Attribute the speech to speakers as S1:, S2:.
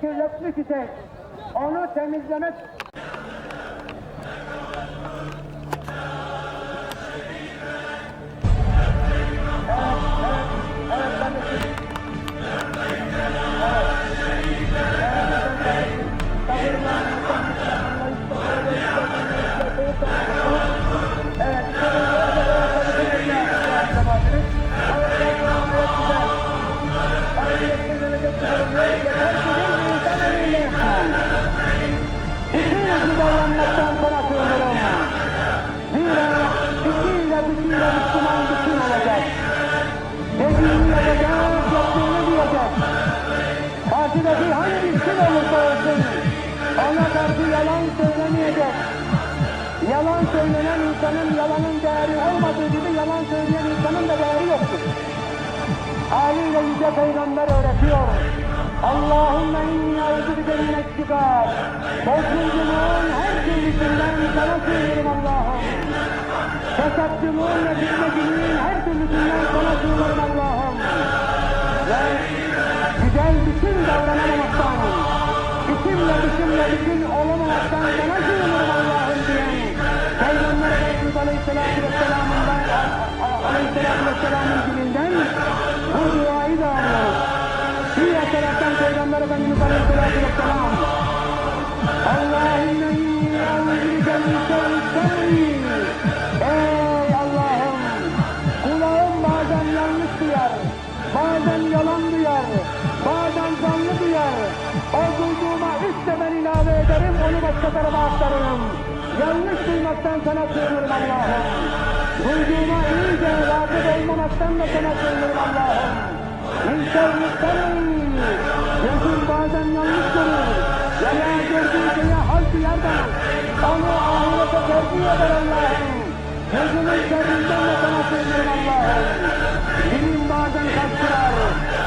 S1: Kirletmek için onu temizlemek Karşıdaki hangi kim olursa olsun ona karşı yalan söylemeyecek. Yalan söylenen insanın yalanın değeri olmadığı gibi yalan söyleyen insanın da değeri yoktur. Haliyle Yüce Peygamber öğretiyor. Allahümme inni euzubike mineşşikâr. Bozguncuğun her türlüsünden sana sığınırım Allah'ım. Fesatçılığın ve fitneciliğin her türlüsünden sana sığınırım Allah'ım. Bütün olamamaktan sana sığınırım Allah'ım diyen Peygamber Efendimiz Aleyhisselatü Vesselam'ından Aleyhisselatü Vesselam'ın dilinden bu duayı da alıyoruz. Diğer taraftan Peygamber Efendimiz Aleyhisselatü Vesselam Allahümme inni euzubike min şerri. Ey Allah'ım kulağım bazen yanlış duyar bazen yalan duyar bazen zanlı duyar. O duyduğuma üç sefer ilave ederim onu başka tarafa aktarırım. Yanlış duymaktan sana sığınırım Allah'ım. Duyduğuma iyice vakıf olmamaktan da sana sığınırım Allah'ım. Şerri gözüm bazen yanlış görür. Veya gördüğü şeye hal duyar da onu ahirete tercih eder Allah'ım. Gözümün şerrinden de sana sığınırım Allah'ım